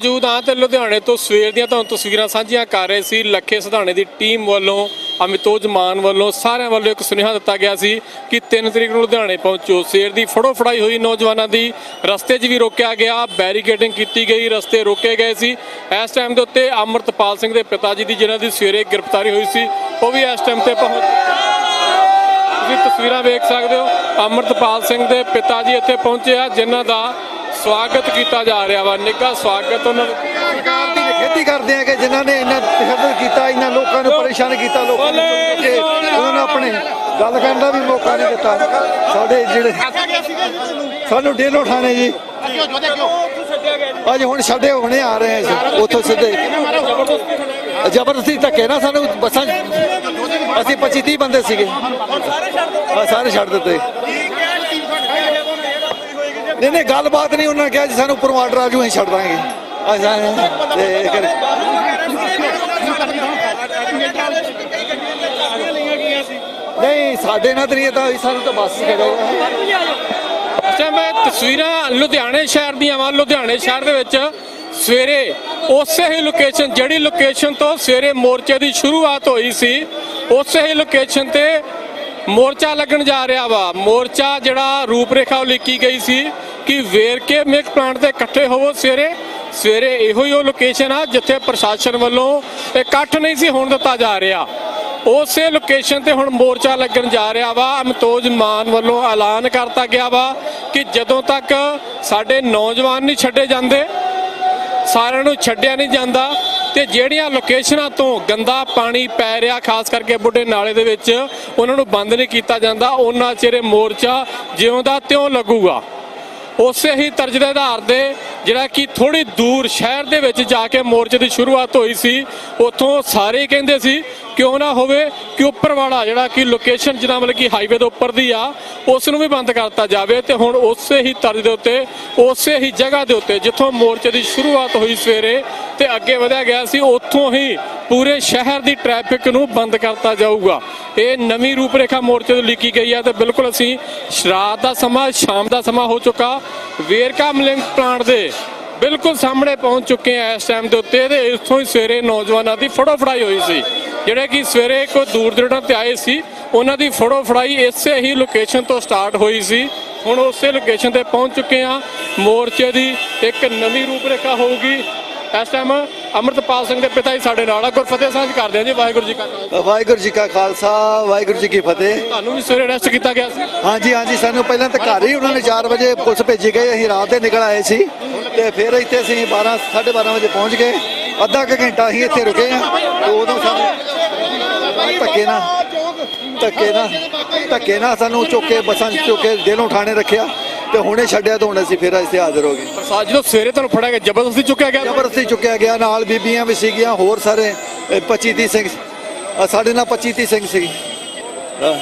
ਮੌਜੂਦ ਹਾਂ ਤੇ ਲੁਧਿਆਣੇ ਤੋਂ ਸਵੇਰ ਦੀਆਂ ਤੁਹਾਨੂੰ ਤਸਵੀਰਾਂ ਸਾਂਝੀਆਂ ਕਰ ਰਹੇ ਸੀ। ਲੱਖੇ ਸਧਾਣੇ ਦੀ ਟੀਮ ਵੱਲੋਂ, ਅਮਿਤੋਜ ਮਾਨ ਵੱਲੋਂ, ਸਾਰਿਆਂ ਵੱਲੋਂ ਇੱਕ ਸੁਨੇਹਾ ਦਿੱਤਾ ਗਿਆ ਸੀ ਕਿ 3 ਤਰੀਕ ਨੂੰ ਲੁਧਿਆਣੇ ਪਹੁੰਚੋ। ਸਵੇਰ ਦੀ ਫੜੋ ਫੜਾਈ ਹੋਈ ਨੌਜਵਾਨਾਂ ਦੀ ਰਸਤੇ 'ਚ ਵੀ ਰੋਕਿਆ ਗਿਆ। ਬੈਰੀਕੇਡਿੰਗ ਕੀਤੀ ਗਈ, ਰਸਤੇ ਰੋਕੇ ਗਏ ਸੀ। ਇਸ ਟਾਈਮ ਦੇ ਉੱਤੇ ਅਮਰਤਪਾਲ ਸਿੰਘ ਦੇ ਪਿਤਾ ਜੀ ਦੀ ਜਿਨ੍ਹਾਂ ਦੀ ਸਵੇਰੇ ਗ੍ਰਿਫਤਾਰੀ ਹੋਈ ਸੀ, ਉਹ ਵੀ ਇਸ ਟਾਈਮ ਤੇ ਪਹੁੰਚ ਤੁਸੀਂ ਤਸਵੀਰਾਂ ਵੇਖ ਸਕਦੇ ਹੋ। ਅਮਰਤਪਾਲ ਸਿੰਘ ਦੇ ਪਿਤਾ ਜੀ ਇੱਥੇ ਪਹੁੰਚੇ ਆ, ਜਿਨ੍ਹਾਂ ਦਾ ਸਵਾਗਤ ਕੀਤਾ ਜਾ ਰਿਹਾ ਵਾ ਨਿੱਘਾ ਸਵਾਗਤ ਉਹਨਾਂ ਦਾ ਸਰਕਾਰ ਦੀ ਖੇਤੀ ਕਰਦੇ ਆ ਕਿ ਜਿਨ੍ਹਾਂ ਨੇ ਇੰਨਾ ਤਸ਼ੱਦਦ ਕੀਤਾ ਇਹਨਾਂ ਲੋਕਾਂ ਨੂੰ ਪਰੇਸ਼ਾਨ ਕੀਤਾ ਲੋਕਾਂ ਨੂੰ ਚੁੱਕ ਕੇ ਉਹਨਾਂ ਨੂੰ ਆਪਣੇ ਗੱਲ ਕਰਨ ਦਾ ਵੀ ਮੌਕਾ ਨਹੀਂ ਦਿੱਤਾ। ਸਾਡੇ ਜਿਹੜੇ ਸਾਨੂੰ ਡੇਲੋ ਠਾਣੇ ਜੀ। ਅੱਜ ਹੁਣ ਛੱਡੇ ਹੁਣੇ ਆ ਰਹੇ ਆ ਉੱਥੋਂ ਸਿੱਧੇ। ਜ਼ਬਰਦਸਤੀ ਧੱਕੇ ਨਾ ਸਾਨੂੰ ਬੱਸਾਂ ਅਸੀਂ 25 30 ਬੰਦੇ ਸੀਗੇ। ਸਾਰੇ ਛੱਡ ਦਿੱਤੇ। ਨਹੀਂ ਨਹੀਂ ਗੱਲਬਾਤ ਨਹੀਂ ਉਹਨਾਂ ਨੇ ਕਿਹਾ ਜੀ ਸਾਨੂੰ ਉੱਪਰੋਂ ਆਰਡਰ ਆ ਜੂ ਅਸੀਂ ਛੱਡ ਦਾਂਗੇ ਅਸਾਂ ਤੇ ਕਰ ਨਹੀਂ ਸਾਡੇ ਨਾਲ ਤਾਂ ਨਹੀਂ ਤਾਂ ਸਾਨੂੰ ਤਾਂ ਬੱਸ ਖੜੇਗਾ ਅੱਛਾ ਮੈਂ ਤਸਵੀਰਾਂ ਲੁਧਿਆਣੇ ਸ਼ਹਿਰ ਦੀਆਂ ਵਾਂ ਲੁਧਿਆਣੇ ਸ਼ਹਿਰ ਦੇ ਵਿੱਚ ਸਵੇਰੇ ਉਸੇ ਹੀ ਲੋਕੇਸ਼ਨ ਜਿਹੜੀ ਲੋਕੇਸ਼ਨ ਤੋਂ ਸਵੇਰੇ ਮੋਰਚੇ ਦੀ ਸ਼ੁਰੂਆਤ ਹੋਈ ਸੀ ਉਸੇ ਹੀ ਲੋਕੇਸ਼ਨ ਤੇ ਮੋਰਚਾ ਲੱਗਣ ਜਾ ਰਿਹਾ ਵਾ ਮੋਰਚਾ ਜਿਹੜਾ ਰੂਪਰੇਖਾ ਉਲੀਕੀ ਗਈ ਸੀ ਕਿ ਵੇਰਕੇ ਮਿਲਕ ਪਲਾਂਟ ਤੇ ਇਕੱਠੇ ਹੋਵੋ ਸਵੇਰੇ। ਸਵੇਰੇ ਇਹੋ ਹੀ ਉਹ ਲੋਕੇਸ਼ਨ ਆ ਜਿੱਥੇ ਪ੍ਰਸ਼ਾਸਨ ਵੱਲੋਂ ਇਕੱਠ ਨਹੀਂ ਸੀ ਹੋਣ ਦਿੱਤਾ ਜਾ ਰਿਹਾ। ਉਸੇ ਲੋਕੇਸ਼ਨ ਤੇ ਹੁਣ ਮੋਰਚਾ ਲੱਗਣ ਜਾ ਰਿਹਾ ਵਾ। ਅਮਤੋਜ ਮਾਨ ਵੱਲੋਂ ਐਲਾਨ ਕਰਤਾ ਗਿਆ ਵਾ ਕਿ ਜਦੋਂ ਤੱਕ ਸਾਡੇ ਨੌਜਵਾਨ ਨਹੀਂ ਛੱਡੇ ਜਾਂਦੇ, ਸਾਰਿਆਂ ਨੂੰ ਛੱਡਿਆ ਨਹੀਂ ਜਾਂਦਾ ਤੇ ਜਿਹੜੀਆਂ ਲੋਕੇਸ਼ਨਾਂ ਤੋਂ ਗੰਦਾ ਪਾਣੀ ਪੈ ਰਿਹਾ, ਖਾਸ ਕਰਕੇ ਬੁੱਢੇ ਨਾਲੇ ਦੇ ਵਿੱਚ, ਉਹਨਾਂ ਨੂੰ ਬੰਦ ਨਹੀਂ ਕੀਤਾ ਜਾਂਦਾ, ਉਹਨਾਂ ਚਿਹਰੇ ਮੋਰਚਾ ਜਿਉਂ ਦਾ ਤਿਉਂ ਲੱਗੂਗਾ। ਉਸੇ ਹੀ ਤਰਜ ਦੇ ਆਧਾਰ ਦੇ ਜਿਹੜਾ ਕਿ ਥੋੜੀ ਦੂਰ ਸ਼ਹਿਰ ਦੇ ਵਿੱਚ ਜਾ ਕੇ ਮੋਰਚੇ ਦੀ ਸ਼ੁਰੂਆਤ ਹੋਈ ਸੀ, ਉੱਥੋਂ ਸਾਰੇ ਕਹਿੰਦੇ ਸੀ ਕਿਉਂ ਨਾ ਹੋਵੇ ਕਿ ਉੱਪਰ ਵਾਲਾ ਜਿਹੜਾ ਕਿ ਲੋਕੇਸ਼ਨ ਜਿਹਦਾ ਮਤਲਬ ਕਿ ਹਾਈਵੇ ਦੇ ਉੱਪਰ ਦੀ ਆ ਉਸ ਨੂੰ ਵੀ ਬੰਦ ਕਰਤਾ ਜਾਵੇ ਤੇ ਹੁਣ ਉਸੇ ਹੀ ਤਰਜ ਦੇ ਉੱਤੇ, ਉਸੇ ਹੀ ਜਗ੍ਹਾ ਦੇ ਉੱਤੇ ਜਿੱਥੋਂ ਮੋਰਚੇ ਦੀ ਸ਼ੁਰੂਆਤ ਹੋਈ ਸਵੇਰੇ ਤੇ ਅੱਗੇ ਵਧਿਆ ਗਿਆ ਸੀ, ਉੱਥੋਂ ਹੀ ਪੂਰੇ ਸ਼ਹਿਰ ਦੀ ਟ੍ਰੈਫਿਕ ਨੂੰ ਬੰਦ ਕਰਤਾ ਜਾਊਗਾ। ਇਹ ਨਵੀਂ ਰੂਪਰੇਖਾ ਮੋਰਚੇ ਤੋਂ ਲਿਖੀ ਗਈ ਹੈ ਤੇ ਬਿਲਕੁਲ ਅਸੀਂ ਰਾਤ ਦਾ ਸਮਾਂ, ਸ਼ਾਮ ਦਾ ਸਮਾਂ ਹੋ ਚੁੱਕਾ। ਵੇਰਕਾ ਮਿਲਿੰਗ ਪਲਾਂਟ ਦੇ ਬਿਲਕੁਲ ਸਾਹਮਣੇ ਪਹੁੰਚ ਚੁੱਕੇ ਆ ਇਸ ਟਾਈਮ ਦੇ ਉੱਤੇ ਤੇ ਇੱਥੋਂ ਹੀ ਸਵੇਰੇ ਨੌਜਵਾਨਾਂ ਦੀ ਫੜੋ ਫੜਾਈ ਹੋਈ ਸੀ। ਜਿਹੜੇ ਕਿ ਸਵੇਰੇ ਕੋਈ ਦੂਰ ਦਰੜਾਂ ਤੇ ਆਏ ਸੀ ਉਹਨਾਂ ਦੀ ਫੜੋ ਫੜਾਈ ਇਸੇ ਹੀ ਲੋਕੇਸ਼ਨ ਤੋਂ ਸਟਾਰਟ ਹੋਈ ਸੀ। ਹੁਣ ਉਸੇ ਲੋਕੇਸ਼ਨ ਤੇ ਪਹੁੰਚ ਚੁੱਕੇ ਆ ਮੋਰਚੇ ਦੀ ਇੱਕ ਨਵੀਂ ਰੂਪਰੇਖਾ ਹੋਊਗੀ। ਇਸ ਟਾਈਮ ਅਮਰਤਪਾਲ ਸਿੰਘ ਦੇ ਪਿਤਾ ਜੀ ਸਾਡੇ ਨਾਲ ਆ। ਗੁਰਫਤਿਹ ਸਾਂਝ ਕਰਦੇ ਆ ਜੀ। ਵਾਹਿਗੁਰੂ ਜੀ ਕਾ ਖਾਲਸਾ। ਵਾਹਿਗੁਰੂ ਜੀ ਕਾ ਖਾਲਸਾ ਵਾਹਿਗੁਰੂ ਜੀ ਕੀ ਫਤਿਹ। ਤੁਹਾਨੂੰ ਵੀ ਸਵੇਰੇ ਅਰੈਸਟ ਕੀਤਾ ਗਿਆ ਸੀ। ਹਾਂਜੀ ਹਾਂਜੀ ਸਾਨੂੰ ਪਹਿਲਾਂ ਤਾਂ ਘਰ ਹੀ ਉਹਨਾਂ ਨੇ 4 ਵਜੇ ਪੁਲਿਸ ਭੇਜੀ ਗਈ। ਅਸੀਂ ਰਾਤ ਦੇ ਨਿਕਲ ਆਏ ਸੀ। ਤੇ ਫਿਰ ਇੱਥੇ ਅਸੀਂ 12 12:30 ਵਜੇ ਪਹੁੰਚ ਗਏ। ਅੱਧਾ ਕੁ ਘੰਟਾ ਅਸੀਂ ਇੱਥੇ ਰੁਕੇ ਆ ਉਦੋਂ ਸਾਨੂੰ ਧੱਕੇ ਨਾਲ ਧੱਕੇ ਨਾਲ ਧੱਕੇ ਨਾਲ ਸਾਨੂੰ ਚੁੱਕ ਬੱਸਾਂ ਚੁੱਕ ਦਿਲੋਂ ਠਾਣੇ ਰੱਖਿਆ ਤੇ ਹੁਣੇ ਛੱਡਿਆ ਤਾਂ ਹੁਣ ਅਸੀਂ ਫਿਰ ਇੱਥੇ ਹਾਜ਼ਰ ਹੋ ਗਏ। ਪ੍ਰਸਾਦ ਜਦੋਂ ਸਵੇਰੇ ਤੁਹਾਨੂੰ ਫੜਿਆ ਗਿਆ ਜ਼ਬਰਦਸਤੀ ਚੁੱਕਿਆ ਗਿਆ? ਜ਼ਬਰਦਸਤੀ ਚੁੱਕਿਆ ਗਿਆ ਨਾਲ ਬੀਬੀਆਂ ਵੀ ਸੀਗੀਆਂ ਹੋਰ ਸਾਰੇ 25 30 ਸਿੰਘ ਸਾਡੇ ਨਾਲ 25 30 ਸਿੰਘ ਸੀ। ਹਾਂ।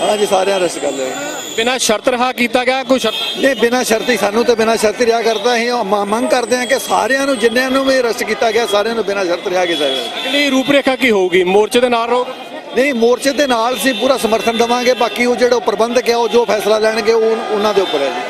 ਹਾਂਜੀ ਸਾਰਿਆਂ ਅਰੈਸਟ ਕਰ ਲਏ ਬਿਨਾਂ ਸ਼ਰਤ ਰਹਾ ਕੀਤਾ ਗਿਆ ਕੋਈ ਸ਼ਰਤ ਨਹੀਂ ਬਿਨਾਂ ਸ਼ਰਤ ਹੀ ਸਾਨੂੰ ਤਾਂ ਬਿਨਾਂ ਸ਼ਰਤ ਰਿਹਾ ਕਰਦਾ ਅਸੀਂ। ਮ- ਮੰਗ ਕਰਦੇ ਹਾਂ ਕਿ ਸਾਰਿਆਂ ਨੂੰ ਜਿੰਨਿਆਂ ਨੂੰ ਵੀ ਅਰੈਸਟ ਕੀਤਾ ਗਿਆ ਸਾਰਿਆਂ ਨੂੰ ਬਿਨਾਂ ਸ਼ਰਤ ਰਿਹਾ ਕੀਤਾ ਜਾਵੇ। ਅਗਲੀ ਰੂਪਰੇਖਾ ਕੀ ਹੋਊਗੀ? ਮੋਰਚੇ ਦੇ ਨਾਲ ਰਹੋ। ਨਹੀਂ ਮੋਰਚੇ ਦੇ ਨਾਲ ਅਸੀਂ ਪੂਰਾ ਸਮਰਥਨ ਦੇਵਾਂਗੇ। ਬਾਕੀ ਉਹ ਜਿਹੜਾ ਪ੍ਰਬੰਧਕ ਹੈ ਉਹ ਜੋ ਫੈਸਲਾ ਲੈਣਗੇ ਉਹ ਉਹਨਾਂ ਦੇ ਉੱਪਰ ਹੈ ਜੀ।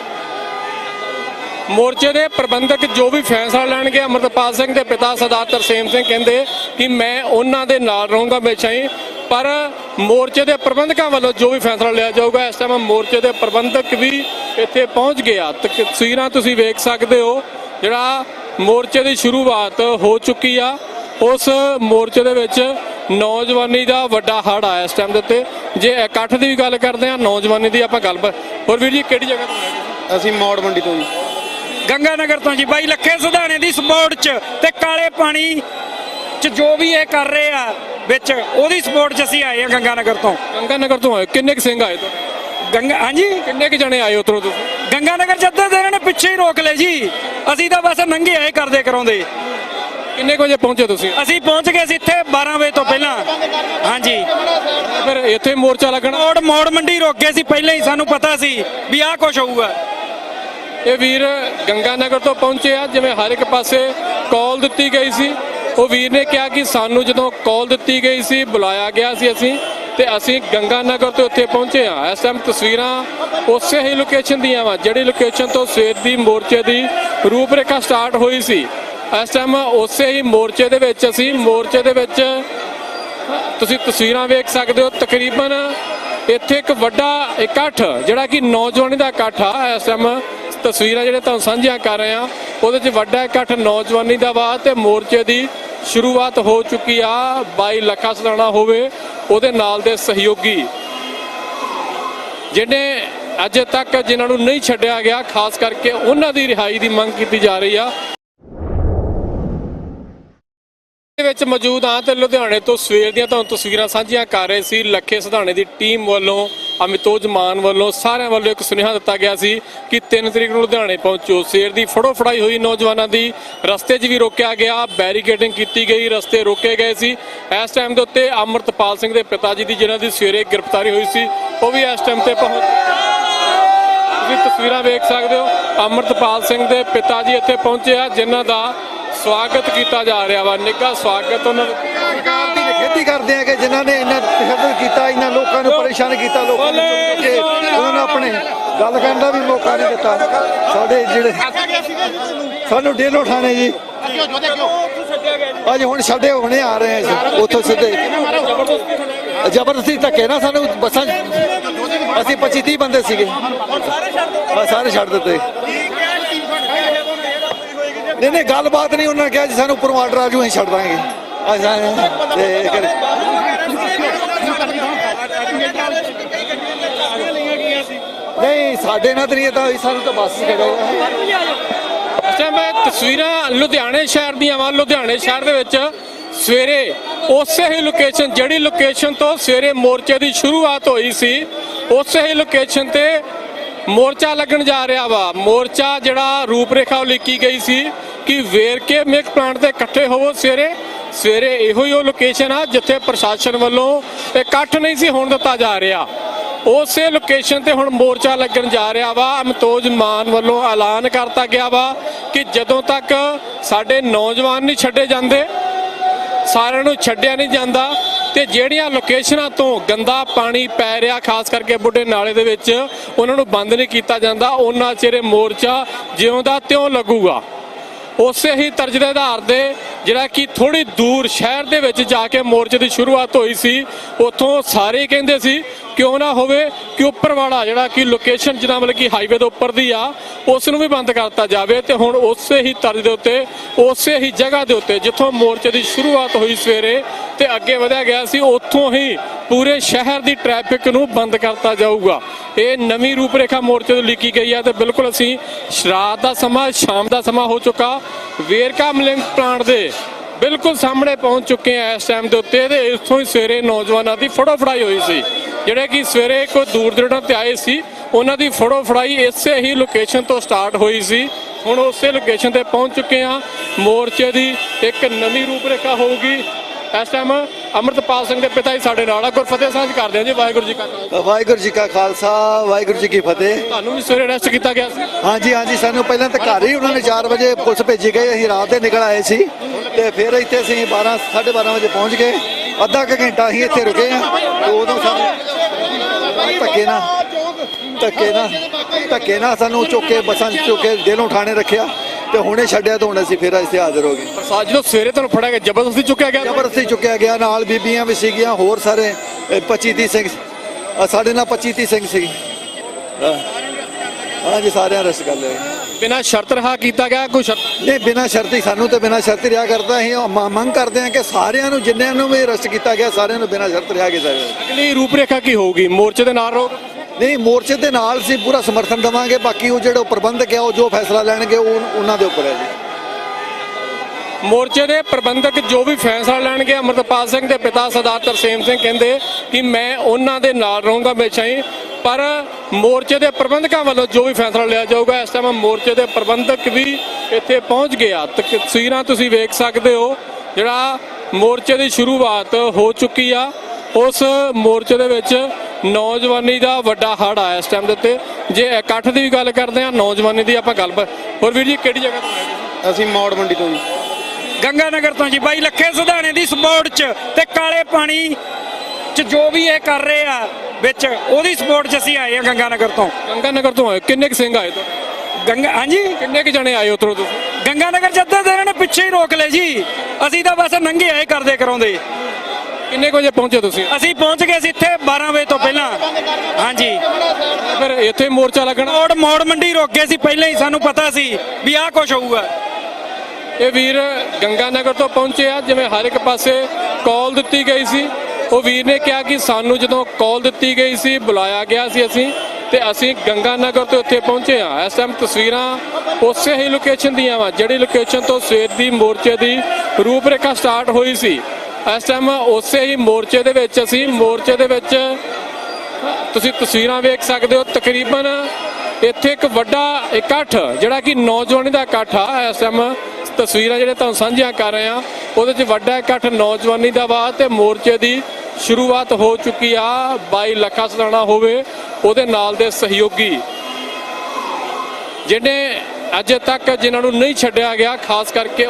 ਮੋਰਚੇ ਦੇ ਪ੍ਰਬੰਧਕ ਜੋ ਵੀ ਫੈਸਲਾ ਲੈਣਗੇ ਅਮਰਤਪਾਲ ਸਿੰਘ ਦੇ ਪਿਤਾ ਸਰਦਾਰ ਤਰਸੇਮ ਸਿੰਘ ਕਹਿੰਦੇ ਕਿ ਮੈਂ ਉਹਨਾਂ ਦੇ ਨਾਲ ਰਹੂੰਗਾ ਹਮੇਸ਼ਾ ਹੀ ਪਰ ਮੋਰਚੇ ਦੇ ਪ੍ਰਬੰਧਕਾਂ ਵੱਲੋਂ ਜੋ ਵੀ ਫੈਸਲਾ ਲਿਆ ਜਾਊਗਾ ਇਸ ਟਾਈਮ ਮੋਰਚੇ ਦੇ ਪ੍ਰਬੰਧਕ ਵੀ ਇੱਥੇ ਪਹੁੰਚ ਗਏ ਆ। ਤਕ- ਤਸਵੀਰਾਂ ਤੁਸੀਂ ਵੇਖ ਸਕਦੇ ਹੋ ਜਿਹੜਾ ਮੋਰਚੇ ਦੀ ਸ਼ੁਰੂਆਤ ਹੋ ਚੁੱਕੀ ਆ। ਉਸ ਮੋਰਚੇ ਦੇ ਵਿੱਚ ਨੌਜਵਾਨੀ ਦਾ ਵੱਡਾ ਹੜ ਆਇਆ ਇਸ ਟਾਈਮ ਦੇ ਉੱਤੇ। ਜੇ ਇਕੱਠ ਦੀ ਵੀ ਗੱਲ ਕਰਦੇ ਆ ਨੌਜਵਾਨੀ ਦੀ ਆਪਾਂ ਗੱਲ ਹੋਰ ਵੀਰ ਜੀ ਕਿਹੜੀ ਜਗ੍ਹਾ ਤੋਂ ਆਏ ਤੁਸੀਂ? ਅਸੀਂ ਮੌੜ ਮੰਡੀ ਤੋਂ ਜੀ। ਗੰਗਾ ਨਗਰ ਤੋਂ ਜੀ। ਬਾਈ ਲੱਖੇ ਸੁਧਾਣੇ ਦੀ ਸਪੋਰਟ 'ਚ ਤੇ ਕਾਲੇ ਪਾਣੀ 'ਚ ਜੋ ਵੀ ਇਹ ਕਰ ਰਹੇ ਆ ਵਿੱਚ ਉਹਦੀ ਸਪੋਰਟ 'ਚ ਅਸੀਂ ਆਏ ਆ ਗੰਗਾ ਨਗਰ ਤੋਂ। ਗੰਗਾ ਨਗਰ ਤੋਂ ਆਏ। ਕਿੰਨੇ ਕੁ ਸਿੰਘ ਆਏ ਤੁਹਾਡੇ? ਗੰਗਾ ਹਾਂਜੀ? ਕਿੰਨੇ ਕੁ ਜਣੇ ਆਏ ਉਧਰੋਂ ਤੁਸੀਂ? ਗੰਗਾ ਨਗਰ ਜੱਦਾਂ ਦੇ ਇਹਨਾਂ ਨੇ ਪਿੱਛੇ ਹੀ ਰੋਕ ਲਏ ਜੀ। ਅਸੀਂ ਤਾਂ ਬਸ ਨੰਗੇ ਆਏ ਕਰਦੇ ਕਰਾਉਂਦੇ ਕਿੰਨੇ ਕੁ ਵਜੇ ਪਹੁੰਚੇ ਤੁਸੀਂ? ਅਸੀਂ ਪਹੁੰਚ ਗਏ ਸੀ ਇੱਥੇ 12 ਵਜੇ ਤੋਂ ਪਹਿਲਾਂ। ਹਾਂਜੀ। ਫਿਰ ਇੱਥੇ ਮੋਰਚਾ ਲੱਗਣਾ? ਮੋੜ ਮੋੜ ਮੰਡੀ ਰੋਕ ਗਏ ਸੀ ਪਹਿਲਾਂ ਹੀ ਸਾਨੂੰ ਪਤਾ ਸੀ ਵੀ ਆਹ ਕੁਝ ਹੋਊਗਾ। ਇਹ ਵੀਰ ਗੰਗਾ ਨਗਰ ਤੋਂ ਪਹੁੰਚੇ ਆ ਜਿਵੇਂ ਹਰ ਇੱਕ ਪਾਸੇ ਕਾਲ ਦਿੱਤੀ ਗਈ ਸੀ। ਉਹ ਵੀਰ ਨੇ ਕਿਹਾ ਕਿ ਸਾਨੂੰ ਜਦੋਂ ਕਾਲ ਦਿੱਤੀ ਗਈ ਸੀ, ਬੁਲਾਇਆ ਗਿਆ ਸੀ ਅਸੀਂ ਤੇ ਅਸੀਂ ਗੰਗਾ ਨਗਰ ਤੋਂ ਉੱਥੇ ਪਹੁੰਚੇ ਹਾਂ। ਇਸ ਟਾਈਮ ਤਸਵੀਰਾਂ ਉਸੇ ਹੀ ਲੋਕੇਸ਼ਨ ਦੀਆਂ ਵਾ, ਜਿਹੜੀ ਲੋਕੇਸ਼ਨ ਤੋਂ ਸਵੇਰ ਦੀ ਮੋਰਚੇ ਦੀ ਰੂਪਰੇਖਾ ਸਟਾਰਟ ਹੋਈ ਸੀ। ਇਸ ਟਾਈਮ ਉਸੇ ਹੀ ਮੋਰਚੇ ਦੇ ਵਿੱਚ ਅਸੀਂ, ਮੋਰਚੇ ਦੇ ਵਿੱਚ ਤੁਸੀਂ ਤਸਵੀਰਾਂ ਵੇਖ ਸਕਦੇ ਹੋ, ਤਕਰੀਬਨ ਇੱਥੇ ਇੱਕ ਵੱਡਾ ਇਕੱਠ, ਜਿਹੜਾ ਕਿ ਨੌਜਵਾਨੀ ਦਾ ਇਕੱਠ ਆ। ਇਸ ਟਾਈਮ ਤਸਵੀਰਾਂ ਜਿਹੜੇ ਤੁਹਾਨੂੰ ਸਾਂਝੀਆਂ ਕਰ ਰਹੇ ਆ ਉਹਦੇ 'ਚ ਵੱਡਾ ਇਕੱਠ ਨੌਜਵਾਨੀ ਦਾ ਵਾ ਤੇ ਮੋਰਚੇ ਦੀ ਸ਼ੁਰੂਆਤ ਹੋ ਚੁੱਕੀ ਆ। ਬਾਈ ਲੱਖਾ ਸਦਾਣਾ ਹੋਵੇ, ਉਹਦੇ ਨਾਲ ਦੇ ਸਹਿਯੋਗੀ। ਜਿਹਨੇ ਅਜੇ ਤੱਕ ਜਿਨ੍ਹਾਂ ਨੂੰ ਨਹੀਂ ਛੱਡਿਆ ਗਿਆ, ਖਾਸ ਕਰਕੇ ਉਹਨਾਂ ਦੀ ਰਿਹਾਈ ਦੀ ਮੰਗ ਕੀਤੀ ਜਾ ਰਹੀ ਆ। ਦੇ ਵਿੱਚ ਮੌਜੂਦ ਹਾਂ ਤੇ ਲੁਧਿਆਣੇ ਤੋਂ ਸਵੇਰ ਦੀਆਂ ਤੁਹਾਨੂੰ ਤਸਵੀਰਾਂ ਸਾਂਝੀਆਂ ਕਰ ਰਹੇ ਸੀ। ਲੱਖੇ ਸਧਾਣੇ ਦੀ ਟੀਮ ਵੱਲੋਂ ਅਮਿਤੋਜ ਮਾਨ ਵੱਲੋਂ ਸਾਰਿਆਂ ਵੱਲੋਂ ਇੱਕ ਸੁਨੇਹਾ ਦਿੱਤਾ ਗਿਆ ਸੀ ਕਿ 3 ਤਰੀਕ ਨੂੰ ਲੁਧਿਆਣੇ ਪਹੁੰਚੋ। ਸਵੇਰ ਦੀ ਫੜੋ ਫੜਾਈ ਹੋਈ ਨੌਜਵਾਨਾਂ ਦੀ ਰਸਤੇ 'ਚ ਵੀ ਰੋਕਿਆ ਗਿਆ। ਬੈਰੀਕੇਡਿੰਗ ਕੀਤੀ ਗਈ, ਰਸਤੇ ਰੋਕੇ ਗਏ ਸੀ। ਇਸ ਟਾਈਮ ਦੇ ਉੱਤੇ ਅਮਰਤਪਾਲ ਸਿੰਘ ਦੇ ਪਿਤਾ ਜੀ ਦੀ ਜਿਨ੍ਹਾਂ ਦੀ ਸਵੇਰੇ ਗ੍ਰਿਫਤਾਰੀ ਹੋਈ ਸੀ, ਉਹ ਵੀ ਇਸ ਟਾਈਮ ਤੇ ਪਹੁੰਚ ਤੁਸੀਂ ਤਸਵੀਰਾਂ ਵੇਖ ਸਕਦੇ ਹੋ। ਅਮਰਤਪਾਲ ਸਿੰਘ ਦੇ ਪਿਤਾ ਜੀ ਇੱਥੇ ਪਹੁੰਚੇ ਆ, ਜਿਨ੍ਹਾਂ ਦਾ ਸਵਾਗਤ ਕੀਤਾ ਜਾ ਰਿਹਾ ਵਾ। ਨਿੱਘਾ ਸਵਾਗਤ ਉਹਨਾਂ ਦਾ ਕਰਦੇ ਆ ਕਿ ਜਿਨ੍ਹਾਂ ਨੇ ਇੰਨਾ ਤਸ਼ੱਦਦ ਕੀਤਾ ਇਹਨਾਂ ਲੋਕਾਂ ਨੂੰ ਪਰੇਸ਼ਾਨ ਕੀਤਾ, ਲੋਕਾਂ ਨੂੰ ਚੁੱਕ ਕੇ ਉਹਨਾਂ ਨੂੰ ਆਪਣੇ ਗੱਲ ਕਰਨ ਦਾ ਵੀ ਮੌਕਾ ਨਹੀਂ ਦਿੱਤਾ। ਸਾਡੇ ਜਿਹੜੇ ਸਾਨੂੰ ਡੇਲੋ ਠਾਣੇ ਜੀ। ਅੱਜ ਹੁਣ ਛੱਡੇ ਹੁਣੇ ਆ ਰਹੇ ਆ ਉੱਥੋਂ ਸਿੱਧੇ। ਜ਼ਬਰਦਸਤੀ ਧੱਕੇ ਨਾ ਸਾਨੂੰ ਬੱਸਾਂ ਅਸੀਂ 25 30 ਬੰਦੇ ਸੀਗੇ। ਸਾਰੇ ਛੱਡ ਦਿੱਤੇ। ਨਹੀਂ ਨਹੀਂ, ਗੱਲਬਾਤ ਨਹੀਂ ਉਹਨਾਂ ਨੇ ਕਿਹਾ ਜੀ, ਸਾਨੂੰ ਉੱਪਰੋਂ ਆ ਜੂ, ਅਸੀਂ ਛੱਡ ਦਾਂਗੇ। ਨਹੀਂ, ਸਾਡੇ ਨਾਲ ਨਹੀਂ ਤਾਂ ਸਾਨੂੰ ਤਾਂ ਬੱਸ ਕਰੇਗਾ ਅੱਛਾ, ਮੈਂ ਤਸਵੀਰਾਂ ਲੁਧਿਆਣੇ ਸ਼ਹਿਰ ਦੀਆਂ ਵਾ, ਲੁਧਿਆਣੇ ਸ਼ਹਿਰ ਦੇ ਵਿੱਚ ਸਵੇਰੇ ਉਸੇ ਹੀ ਲੋਕੇਸ਼ਨ ਜਿਹੜੀ ਲੋਕੇਸ਼ਨ ਤੋਂ ਸਵੇਰੇ ਮੋਰਚੇ ਦੀ ਸ਼ੁਰੂਆਤ ਹੋਈ ਸੀ, ਉਸੇ ਹੀ ਲੋਕੇਸ਼ਨ ਤੇ ਮੋਰਚਾ ਲੱਗਣ ਜਾ ਰਿਹਾ ਵਾ। ਮੋਰਚਾ ਜਿਹੜਾ ਰੂਪਰੇਖਾ ਉਲੀਕੀ ਗਈ ਸੀ ਕਿ ਵੇਰਕੇ ਮਿਲਕ ਪਲਾਂਟ ਤੇ ਇਕੱਠੇ ਹੋਵੋ ਸਵੇਰੇ। ਸਵੇਰੇ ਇਹੋ ਹੀ ਉਹ ਲੋਕੇਸ਼ਨ ਆ ਜਿੱਥੇ ਪ੍ਰਸ਼ਾਸਨ ਵੱਲੋਂ ਇਕੱਠ ਨਹੀਂ ਸੀ ਹੋਣ ਦਿੱਤਾ ਜਾ ਰਿਹਾ। ਉਸੇ ਲੋਕੇਸ਼ਨ ਤੇ ਹੁਣ ਮੋਰਚਾ ਲੱਗਣ ਜਾ ਰਿਹਾ ਵਾ। ਅਮਤੋਜ ਮਾਨ ਵੱਲੋਂ ਐਲਾਨ ਕਰਤਾ ਗਿਆ ਵਾ ਕਿ ਜਦੋਂ ਤੱਕ ਸਾਡੇ ਨੌਜਵਾਨ ਨਹੀਂ ਛੱਡੇ ਜਾਂਦੇ, ਸਾਰਿਆਂ ਨੂੰ ਛੱਡਿਆ ਨਹੀਂ ਜਾਂਦਾ ਤੇ ਜਿਹੜੀਆਂ ਲੋਕੇਸ਼ਨਾਂ ਤੋਂ ਗੰਦਾ ਪਾਣੀ ਪੈ ਰਿਹਾ, ਖਾਸ ਕਰਕੇ ਬੁੱਢੇ ਨਾਲੇ ਦੇ ਵਿੱਚ, ਉਹਨਾਂ ਨੂੰ ਬੰਦ ਨਹੀਂ ਕੀਤਾ ਜਾਂਦਾ। ਉਹਨਾਂ ਚਿਰ ਮੋਰਚਾ ਜਿਉਂ ਦਾ ਤਿਉਂ ਲੱਗੂਗਾ। ਉਸੇ ਹੀ ਤਰਜ ਦੇ ਆਧਾਰ 'ਤੇ ਜਿਹੜਾ ਕਿ ਥੋੜੀ ਦੂਰ ਸ਼ਹਿਰ ਦੇ ਵਿੱਚ ਜਾ ਕੇ ਮੋਰਚੇ ਦੀ ਸ਼ੁਰੂਆਤ ਹੋਈ ਸੀ, ਉੱਥੋਂ ਸਾਰੇ ਹੀ ਕਹਿੰਦੇ ਸੀ ਕਿਉਂ ਨਾ ਹੋਵੇ ਕਿ ਉੱਪਰ ਵਾਲਾ ਜਿਹੜਾ ਕਿ ਲੋਕੇਸ਼ਨ ਜਿਹਨਾਂ ਮਤਲਬ ਕਿ ਹਾਈਵੇ ਦੇ ਉੱਪਰ ਦੀ ਆ, ਉਸ ਨੂੰ ਵੀ ਬੰਦ ਕਰ ਦਿੱਤਾ ਜਾਵੇ ਤੇ ਹੁਣ ਉਸੇ ਹੀ ਤਰਜ ਦੇ ਉੱਤੇ, ਉਸੇ ਹੀ ਜਗ੍ਹਾ ਦੇ ਉੱਤੇ ਜਿੱਥੋਂ ਮੋਰਚੇ ਦੀ ਸ਼ੁਰੂਆਤ ਹੋਈ ਸਵੇਰੇ ਤੇ ਅੱਗੇ ਵਧਿਆ ਗਿਆ ਸੀ, ਉੱਥੋਂ ਹੀ ਪੂਰੇ ਸ਼ਹਿਰ ਦੀ ਟ੍ਰੈਫਿਕ ਨੂੰ ਬੰਦ ਕਰਤਾ ਜਾਊਗਾ। ਇਹ ਨਵੀਂ ਰੂਪਰੇਖਾ ਮੋਰਚੇ ਤੋਂ ਲਿਖੀ ਗਈ ਹੈ ਤੇ ਬਿਲਕੁਲ ਅਸੀਂ ਰਾਤ ਦਾ ਸਮਾਂ, ਸ਼ਾਮ ਦਾ ਸਮਾਂ ਹੋ ਚੁੱਕਾ। ਵੇਰਕਾ ਮਲਿੰਗ ਪਲਾਂਟ ਦੇ ਬਿਲਕੁਲ ਸਾਹਮਣੇ ਪਹੁੰਚ ਚੁੱਕੇ ਆ ਇਸ ਟਾਈਮ ਦੇ ਉੱਤੇ ਤੇ ਇੱਥੋਂ ਹੀ ਸਵੇਰੇ ਨੌਜਵਾਨਾਂ ਦੀ ਫੜੋ ਫੜਾਈ ਹੋਈ ਸੀ। ਜਿਹੜੇ ਕਿ ਸਵੇਰੇ ਕੋਈ ਦੂਰ ਦਰੜਾਂ ਤੇ ਆਏ ਸੀ, ਉਹਨਾਂ ਦੀ ਫੜੋ ਫੜਾਈ ਇਸੇ ਹੀ ਲੋਕੇਸ਼ਨ ਤੋਂ ਸਟਾਰਟ ਹੋਈ ਸੀ। ਹੁਣ ਉਸੇ ਲੋਕੇਸ਼ਨ ਤੇ ਪਹੁੰਚ ਚੁੱਕੇ ਆ। ਮੋਰਚੇ ਦੀ ਇੱਕ ਨਵੀਂ ਰੂਪਰੇਖਾ ਹੋਊਗੀ। ਇਸ ਟਾਈਮ ਅਮਰਤਪਾਲ ਸਿੰਘ ਦੇ ਪਿਤਾ ਜੀ ਸਾਡੇ ਨਾਲ ਆ। ਗੁਰਫਤਿਹ ਸਾਂਝ ਕਰਦੇ ਆ ਜੀ। ਵਾਹਿਗੁਰੂ ਜੀ ਕਾ ਖਾਲਸਾ। ਵਾਹਿਗੁਰੂ ਜੀ ਕਾ ਖਾਲਸਾ ਵਾਹਿਗੁਰੂ ਜੀ ਕੀ ਫਤਿਹ। ਤੁਹਾਨੂੰ ਵੀ ਸਵੇਰੇ ਅਰੈਸਟ ਕੀਤਾ ਗਿਆ ਸੀ। ਹਾਂਜੀ ਹਾਂਜੀ ਸਾਨੂੰ ਪਹਿਲਾਂ ਤਾਂ ਘਰ ਹੀ ਉਹਨਾਂ ਨੇ 4 ਵਜੇ ਪੁਲਿਸ ਭੇਜੀ ਗਈ। ਅਸੀਂ ਰਾਤ ਦੇ ਨਿਕਲ ਆਏ ਸੀ। ਤੇ ਫਿਰ ਇੱਥੇ ਅਸੀਂ 12 12:30 ਵਜੇ ਪਹੁੰਚ ਗਏ। ਅੱਧਾ ਕੁ ਘੰਟਾ ਅਸੀਂ ਇੱਥੇ ਰੁਕੇ ਆ ਉਦੋਂ ਸਾਨੂੰ ਧੱਕੇ ਨਾ ਧੱਕੇ ਨਾ ਧੱਕੇ ਨਾ ਸਾਨੂੰ ਚੁੱਕ ਕੇ ਬੱਸਾਂ ਚੁੱਕ ਦਿਲੋਂ ਠਾਣੇ ਰੱਖਿਆ। ਤੇ ਹੁਣੇ ਛੱਡਿਆ ਤਾਂ ਹੁਣ ਅਸੀਂ ਫਿਰ ਇੱਥੇ ਹਾਜ਼ਰ ਹੋ ਗਏ। ਪ੍ਰਸਾਦ ਜਦੋਂ ਸਵੇਰੇ ਤੁਹਾਨੂੰ ਫੜਿਆ ਗਿਆ ਜ਼ਬਰਦਸਤੀ ਚੁੱਕਿਆ ਗਿਆ? ਜ਼ਬਰਦਸਤੀ ਚੁੱਕਿਆ ਗਿਆ ਨਾਲ ਬੀਬੀਆਂ ਵੀ ਸੀਗੀਆਂ ਹੋਰ ਸਾਰੇ 25 30 ਸਿੰਘ ਸਾਡੇ ਨਾਲ 25 30 ਸਿੰਘ ਸੀ। ਹਾਂਜੀ ਸਾਰਿਆਂ ਰਸ ਕਰ ਲਏ ਬਿਨਾਂ ਸ਼ਰਤ ਰਹਾ ਕੀਤਾ ਗਿਆ ਕੋਈ ਸ਼ਰਤ? ਨਹੀਂ ਬਿਨਾਂ ਸ਼ਰਤੀ ਸਾਨੂੰ ਤੇ ਬਿਨਾਂ ਸ਼ਰਤੀ ਰਿਹਾ ਕਰਦਾ ਮ- ਮੰਗ ਕਰਦੇ ਹਾਂ ਕਿ ਸਾਰਿਆਂ ਨੂੰ ਜਿੰਨਿਆਂ ਨੂੰ ਵੀ ਅਰੈਸਟ ਕੀਤਾ ਗਿਆ ਸਾਰਿਆਂ ਨੂੰ ਬਿਨਾਂ ਸ਼ਰਤ ਰਿਹਾ ਕੀਤਾ ਜਾਵੇ। ਅਗਲੀ ਰੂਪਰੇਖਾ ਕੀ ਹੋਊਗੀ? ਮੋਰਚੇ ਦੇ ਨਾਲ ਰਹੋ ਨਹੀਂ ਮੋਰਚੇ ਦੇ ਨਾਲ ਸੀ ਪੂਰਾ ਸਮਰਥਨ ਦੇਵਾਂਗੇ। ਬਾਕੀ ਉਹ ਜਿਹੜੇ ਪ੍ਰਬੰਧਕ ਆ ਉਹ ਜੋ ਫੈਸਲਾ ਲੈਣਗੇ, ਉਹ ਉਹਨਾਂ ਦੇ ਉੱਪਰ ਹੈ ਜੀ। ਮੋਰਚੇ ਦੇ ਪ੍ਰਬੰਧਕ ਜੋ ਵੀ ਫੈਸਲਾ ਲੈਣਗੇ, ਅਮਰਤਪਾਲ ਸਿੰਘ ਦੇ ਪਿਤਾ ਸਰਦਾਰ ਤਰਸੇਮ ਸਿੰਘ ਕਹਿੰਦੇ ਕਿ ਮੈਂ ਉਹਨਾਂ ਦੇ ਨਾਲ ਰਹੂੰਗਾ ਹਮੇਸ਼ਾ ਹੀ, ਪਰ ਮੋਰਚੇ ਦੇ ਪ੍ਰਬੰਧਕਾਂ ਵੱਲੋਂ ਜੋ ਵੀ ਫੈਸਲਾ ਲਿਆ ਜਾਊਗਾ, ਇਸ ਟਾਈਮ ਮੋਰਚੇ ਦੇ ਪ੍ਰਬੰਧਕ ਵੀ ਇੱਥੇ ਪਹੁੰਚ ਗਿਆ। ਤਸਵੀਰਾਂ ਤੁਸੀਂ ਵੇਖ ਸਕਦੇ ਹੋ, ਜਿਹੜਾ ਮੋਰਚੇ ਦੀ ਸ਼ੁਰੂਆਤ ਹੋ ਚੁੱਕੀ ਆ, ਉਸ ਮੋਰਚੇ ਦੇ ਵਿੱਚ ਨੌਜਵਾਨੀ ਦਾ ਵੱਡਾ ਹੜ ਆ ਇਸ ਟਾਈਮ ਦੇ ਉੱਤੇ। ਜੇ ਇਕੱਠ ਦੀ ਵੀ ਗੱਲ ਕਰਦੇ ਆ ਨੌਜਵਾਨੀ ਦੀ ਆਪਾਂ ਗੱਲ ਹੋਰ ਵੀਰ ਜੀ ਕਿਹੜੀ ਜਗ੍ਹਾ ਤੋਂ ਆਏ? ਅਸੀਂ ਮੌੜ ਮੰਡੀ ਤੋਂ ਜੀ। ਗੰਗਾ ਨਗਰ ਤੋਂ ਜੀ ਬਾਈ ਲੱਖੇ ਸੁਧਾਣੇ ਦੀ ਸਪੋਰਟ 'ਚ ਤੇ ਕਾਲੇ ਪਾਣੀ ਚ ਜੋ ਵੀ ਇਹ ਕਰ ਰਹੇ ਆ ਵਿੱਚ ਉਹਦੀ ਸਪੋਰਟ 'ਚ ਅਸੀਂ ਆਏ ਆ ਗੰਗਾ ਨਗਰ ਤੋਂ। ਗੰਗਾ ਨਗਰ ਤੋਂ ਆਏ ਕਿੰਨੇ ਕੁ ਸਿੰਘ ਆਏ ਤੁਹਾਡੇ? ਗੰਗਾ ਹਾਂਜੀ? ਕਿੰਨੇ ਕੁ ਜਣੇ ਆਏ ਉਧਰੋਂ ਤੁਸੀਂ? ਗੰਗਾ ਨਗਰ ਜੱਦੇ ਦੇ ਇਹਨਾਂ ਨੇ ਪਿੱਛੇ ਹੀ ਰੋਕ ਲਏ ਜੀ। ਅਸੀਂ ਤਾਂ ਬਸ ਨੰਗੇ ਆਏ ਕਰਦੇ ਕਰਾਉਂਦੇ। ਕਿੰਨੇ ਕੁ ਵਜੇ ਪਹੁੰਚੇ ਤੁਸੀਂ? ਅਸੀਂ ਪਹੁੰਚ ਗਏ ਸੀ ਇੱਥੇ 12 ਵਜੇ ਤੋਂ ਪਹਿਲਾਂ। ਹਾਂਜੀ। ਫਿਰ ਇੱਥੇ ਮੋਰਚਾ ਲੱਗਣਾ? ਮੋੜ ਮੋੜ ਮੰਡੀ ਰੋਕ ਗਏ ਸੀ ਪਹਿਲਾਂ ਹੀ ਸਾਨੂੰ ਪਤਾ ਸੀ ਵੀ ਆਹ ਕੁਝ ਹੋਊਗਾ। ਇਹ ਵੀਰ ਗੰਗਾ ਨਗਰ ਤੋਂ ਪਹੁੰਚੇ ਆ ਜਿਵੇਂ ਹਰ ਇੱਕ ਪਾਸੇ ਕਾਲ ਦਿੱਤੀ ਗਈ ਸੀ। ਉਹ ਵੀਰ ਨੇ ਕਿਹਾ ਕਿ ਸਾਨੂੰ ਜਦੋਂ ਕਾਲ ਦਿੱਤੀ ਗਈ ਸੀ ਬੁਲਾਇਆ ਗਿਆ ਸੀ ਅਸੀਂ ਤੇ ਅਸੀਂ ਗੰਗਾ ਨਗਰ ਤੋਂ ਇੱਥੇ ਪਹੁੰਚੇ ਆ। ਇਸ ਟਾਈਮ ਤਸਵੀਰਾਂ ਉਸੇ ਹੀ ਲੋਕੇਸ਼ਨ ਦੀਆਂ ਵਾ ਜਿਹੜੀ ਲੋਕੇਸ਼ਨ ਤੋਂ ਸਵੇਰ ਦੀ ਮੋਰਚੇ ਦੀ ਰੂਪਰੇਖਾ ਸਟਾਰਟ ਹੋਈ ਸੀ। ਇਸ ਟਾਈਮ ਉਸੇ ਹੀ ਮੋਰਚੇ ਦੇ ਵਿੱਚ ਅਸੀਂ ਮੋਰਚੇ ਦੇ ਵਿੱਚ, ਤੁਸੀਂ ਤਸਵੀਰਾਂ ਵੇਖ ਸਕਦੇ ਹੋ, ਤਕਰੀਬਨ ਇੱਥੇ ਇੱਕ ਵੱਡਾ ਇਕੱਠ, ਜਿਹੜਾ ਕਿ ਨੌਜਵਾਨੀ ਦਾ ਇਕੱਠ ਆ। ਇਸ ਟਾਈਮ ਤਸਵੀਰਾਂ ਜਿਹੜੇ ਤੁਹਾਨੂੰ ਸਾਂਝੀਆਂ ਕਰ ਰਹੇ ਆ ਉਹਦੇ 'ਚ ਵੱਡਾ ਇਕੱਠ ਨੌਜਵਾਨੀ ਦਾ ਵਾ ਤੇ ਮੋਰਚੇ ਦੀ ਸ਼ੁਰੂਆਤ ਹੋ ਚੁੱਕੀ ਆ। 22 ਲੱਖਾ ਸਲਾਣਾ ਹੋਵੇ, ਉਹਦੇ ਨਾਲ ਦੇ ਸਹਿਯੋਗੀ, ਜਿਹਨੇ ਅਜੇ ਤੱਕ ਜਿਨ੍ਹਾਂ ਨੂੰ ਨਹੀਂ ਛੱਡਿਆ ਗਿਆ, ਖਾਸ ਕਰਕੇ